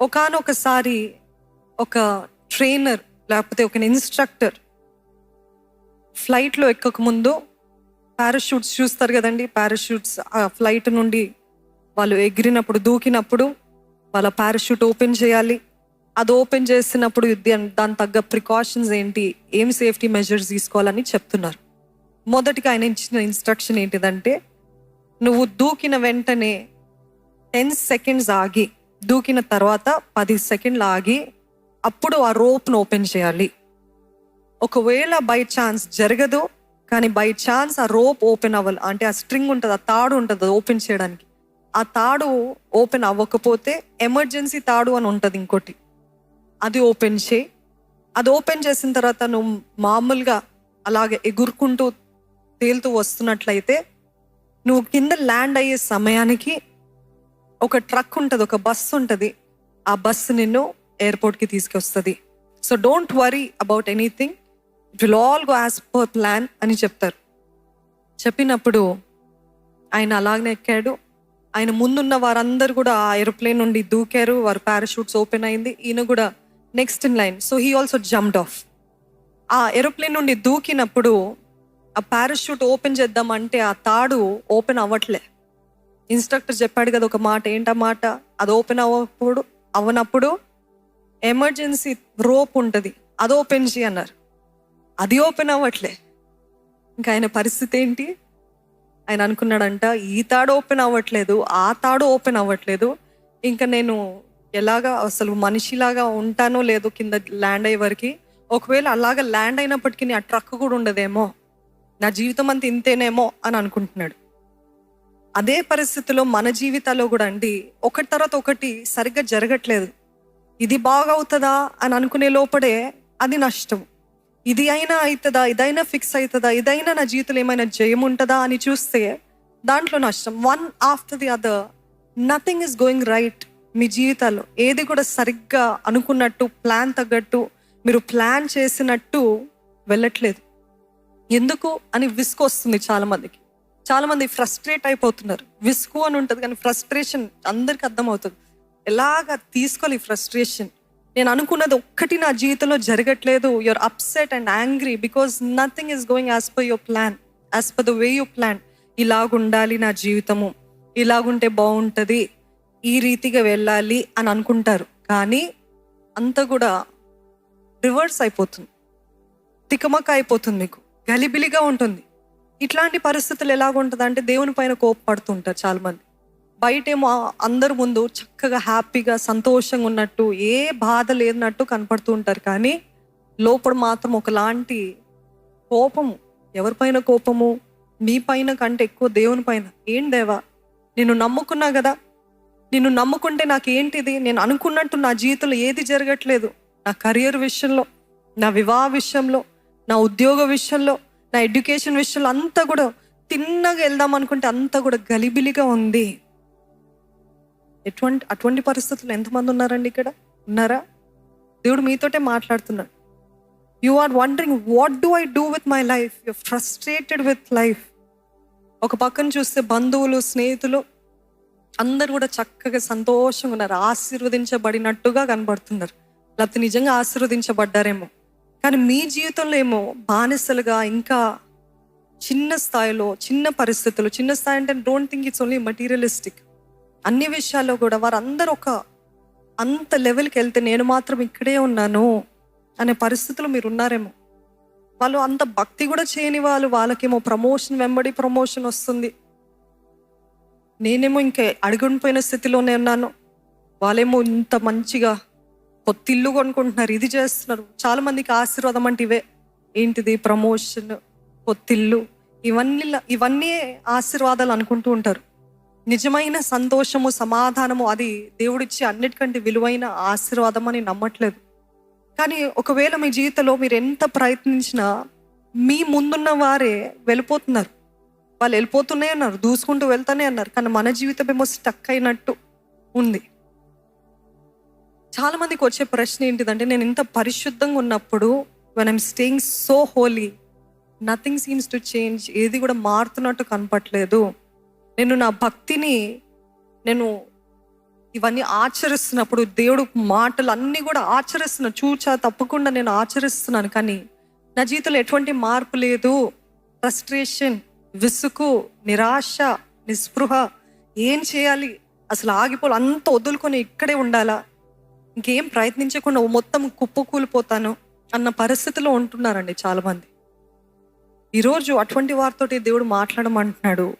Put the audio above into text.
ఒకానొకసారి ఒక ట్రైనర్ లేకపోతే ఒక ఇన్స్ట్రక్టర్ ఫ్లైట్లో ఎక్కక ముందు పారాషూట్స్ చూస్తారు కదండి. పారాషూట్స్ ఆ ఫ్లైట్ నుండి వాళ్ళు ఎగిరినప్పుడు దూకినప్పుడు వాళ్ళ పారాషూట్ ఓపెన్ చేయాలి. అది ఓపెన్ చేసినప్పుడు దాని తగ్గ ప్రికాషన్స్ ఏంటి ఏం సేఫ్టీ మెజర్స్ తీసుకోవాలని చెప్తున్నారు. మొదటిగా ఆయన ఇచ్చిన ఇన్స్ట్రక్షన్ ఏంటిదంటే నువ్వు దూకిన వెంటనే టెన్ సెకండ్స్ ఆగి దూకిన తర్వాత పది సెకండ్లు ఆగి అప్పుడు ఆ రోప్ను ఓపెన్ చేయాలి. ఒకవేళ బై ఛాన్స్ జరగదు కానీ బై ఛాన్స్ ఆ రోప్ ఓపెన్ అవ్వాలి అంటే ఆ స్ట్రింగ్ ఉంటుంది ఆ తాడు ఉంటుంది అది ఓపెన్ చేయడానికి. ఆ తాడు ఓపెన్ అవ్వకపోతే ఎమర్జెన్సీ తాడు అని ఉంటుంది ఇంకోటి. అది ఓపెన్ చేయి. అది ఓపెన్ చేసిన తర్వాత నువ్వు మామూలుగా అలాగే ఎగురుకుంటూ తేలుతూ వస్తున్నట్లయితే నువ్వు కింద ల్యాండ్ అయ్యే సమయానికి ఒక ట్రక్ ఉంటుంది ఒక బస్సు ఉంటుంది. ఆ బస్సు నిన్ను ఎయిర్పోర్ట్కి తీసుకొస్తుంది. So don't worry about anything it will all go as per plan అని చెప్తారు. చెప్పినప్పుడు ఆయన అలాగనే ఎక్కాడు. ఆయన ముందున్న వారందరూ కూడా ఆ ఏరోప్లేన్ నుండి దూకారు. వారు పారాషూట్స్ ఓపెన్ అయింది. ఈయన కూడా next in line so he also jumped off ఆ ఏరోప్లేన్ నుండి దూకినప్పుడు ఆ పారాషూట్ ఓపెన్ చేద్దామంటే ఆ తాడు ఓపెన్ అవ్వట్లే. ఇన్స్ట్రక్టర్ చెప్పాడు కదా ఒక మాట ఏంటా మాట? అది ఓపెన్ అవ్వప్పుడు అవ్వనప్పుడు ఎమర్జెన్సీ రోప్ ఉంటుంది అది ఓపెన్ చేయి అన్నారు. అది ఓపెన్ అవ్వట్లే. ఇంకా ఆయన పరిస్థితి ఏంటి? ఆయన అనుకున్నాడంట ఈ తాడు ఓపెన్ అవ్వట్లేదు ఆ తాడు ఓపెన్ అవ్వట్లేదు. ఇంకా నేను ఎలాగా అసలు మనిషిలాగా ఉంటానో లేదో కింద ల్యాండ్ అయ్యే వరకు ఒకవేళ అలాగా ల్యాండ్ అయినప్పటికీ ఆ ట్రక్ కూడా ఉండదేమో. నా జీవితం అంతా ఇంతేనేమో అని అనుకుంటున్నాడు. అదే పరిస్థితిలో మన జీవితాల్లో కూడా అండి ఒకటి తర్వాత ఒకటి సరిగ్గా జరగట్లేదు. ఇది బాగవుతుందా అని అనుకునే లోపడే అది నష్టం. ఇది అయినా అవుతుందా ఇదైనా ఫిక్స్ అవుతుందా ఇదైనా నా జీవితంలో ఏమైనా జయం ఉంటుందా అని చూస్తే దాంట్లో నష్టం. One after the other nothing is going right మీ జీవితాల్లో. ఏది కూడా సరిగ్గా అనుకున్నట్టు ప్లాన్ తగ్గట్టు మీరు ప్లాన్ చేసినట్టు వెళ్ళట్లేదు. ఎందుకు? అని విసుకొస్తుంది వస్తుంది చాలా మంది ఫ్రస్ట్రేట్ అయిపోతున్నారు. విసుగు అని ఉంటుంది కానీ ఫ్రస్ట్రేషన్ అందరికి అర్థమవుతుంది. ఎలాగ తీసుకోవాలి ఫ్రస్ట్రేషన్ నేను అనుకున్నది ఒక్కటి నా జీవితంలో జరగట్లేదు. Your upset and angry because nothing is going as per your plan as per the way you plan ఇలాగుండాలి నా జీవితము. ఇలాగుంటే బాగుంటుంది. ఈ రీతిగా వెళ్ళాలి అని అనుకుంటారు. కానీ అంతా కూడా రివర్స్ అయిపోతుంది. తికమక అయిపోతుంది మీకు. గలిబిలిగా ఉంటుంది. ఇట్లాంటి పరిస్థితులు ఎలాగుంటుంది అంటే దేవుని పైన కోపపడుతుంటారు చాలా మంది బయటేమో అందరి ముందు చక్కగా హ్యాపీగా సంతోషంగా ఉన్నట్టు ఏ బాధ లేనట్టు కనపడుతూ ఉంటారు కానీ లోపల మాత్రం ఒకలాంటి కోపము ఎవరిపైన కోపము మీ పైన కంటే ఎక్కువ దేవుని పైన. ఏం దేవా నేను నమ్ముకున్నా కదా? నిన్ను నమ్ముకుంటే నాకు ఏంటిది నేను అనుకున్నట్టు నా జీవితంలో ఏది జరగట్లేదు. నా కెరియర్ విషయంలో నా వివాహ విషయంలో నా ఉద్యోగ విషయంలో నా ఎడ్యుకేషన్ విషయంలో అంతా కూడా తిన్నగా వెళ్దాం అనుకుంటే అంతా కూడా గలిబిలిగా ఉంది. ఎటువంటి అటువంటి పరిస్థితులు ఎంతమంది ఉన్నారండి ఇక్కడ? ఉన్నారా? దేవుడు మీతోటే మాట్లాడుతున్నాడు. You are wondering what do I do with my life you frustrated with life ఒక పక్కన చూస్తే బంధువులు స్నేహితులు అందరు కూడా చక్కగా సంతోషంగా ఉన్నారు. ఆశీర్వదించబడినట్టుగా కనబడుతున్నారు. లేకపోతే నిజంగా ఆశీర్వదించబడ్డారేమో. కానీ మీ జీవితంలో ఏమో బానిసలుగా ఇంకా చిన్న స్థాయిలో చిన్న పరిస్థితులు చిన్న స్థాయి అంటే don't think it's only materialistic అన్ని విషయాల్లో కూడా వారందరూ ఒక అంత లెవెల్కి వెళ్తే నేను మాత్రం ఇక్కడే ఉన్నాను అనే పరిస్థితులు మీరు ఉన్నారేమో. వాళ్ళు అంత భక్తి కూడా చేయని వాళ్ళు వాళ్ళకేమో ప్రమోషన్ వెంబడి ప్రమోషన్ వస్తుంది. నేనేమో ఇంకా అడుగుండిపోయిన స్థితిలోనే ఉన్నాను. వాళ్ళేమో ఇంత మంచిగా కొత్త ఇల్లు కొనుక్కుంటున్నారు. ఇది చేస్తున్నారు. చాలా మందికి ఆశీర్వాదం అంటే ఇవే. ఏంటిది? ప్రమోషన్ కొత్త ఇల్లు ఇవన్నీ ఇవన్నీ ఆశీర్వాదాలు అనుకుంటూ ఉంటారు. నిజమైన సంతోషము సమాధానము అది దేవుడిచ్చి అన్నిటికంటే విలువైన ఆశీర్వాదం అని నమ్మట్లేదు. కానీ ఒకవేళ మీ జీవితంలో మీరు ఎంత ప్రయత్నించినా మీ ముందున్న వారే వెళ్ళిపోతున్నారు. వాళ్ళు వెళ్ళిపోతూనే అన్నారు. దూసుకుంటూ వెళ్తానే అన్నారు. కానీ మన జీవితం ఏమో స్టక్ అయినట్టు ఉంది. చాలా మందికి వచ్చే ప్రశ్న ఏంటిదంటే నేను ఇంత పరిశుద్ధంగా ఉన్నప్పుడు when I'm staying so holy nothing seems to change ఏది కూడా మారుతున్నట్టు కనపట్లేదు నేను నా భక్తిని నేను ఇవన్నీ ఆచరిస్తున్నప్పుడు దేవుడు మాటలు అన్నీ కూడా ఆచరిస్తున్నా చూచా తప్పకుండా నేను ఆచరిస్తున్నాను. కానీ నా జీవితంలో ఎటువంటి మార్పు లేదు. ఫ్రస్ట్రేషన్ విసుగు నిరాశ నిస్పృహ ఏం చేయాలి? అసలు ఆగిపోలు అంత వదులుకొని ఇక్కడే ఉండాలా? ఇంకేం ప్రయత్నించకుండా మొత్తం కుప్పకూలిపోతాను అన్న పరిస్థితిలో ఉంటున్నారండి చాలామంది. ఈరోజు అటువంటి వారితోటి దేవుడు మాట్లాడమంటున్నాడు.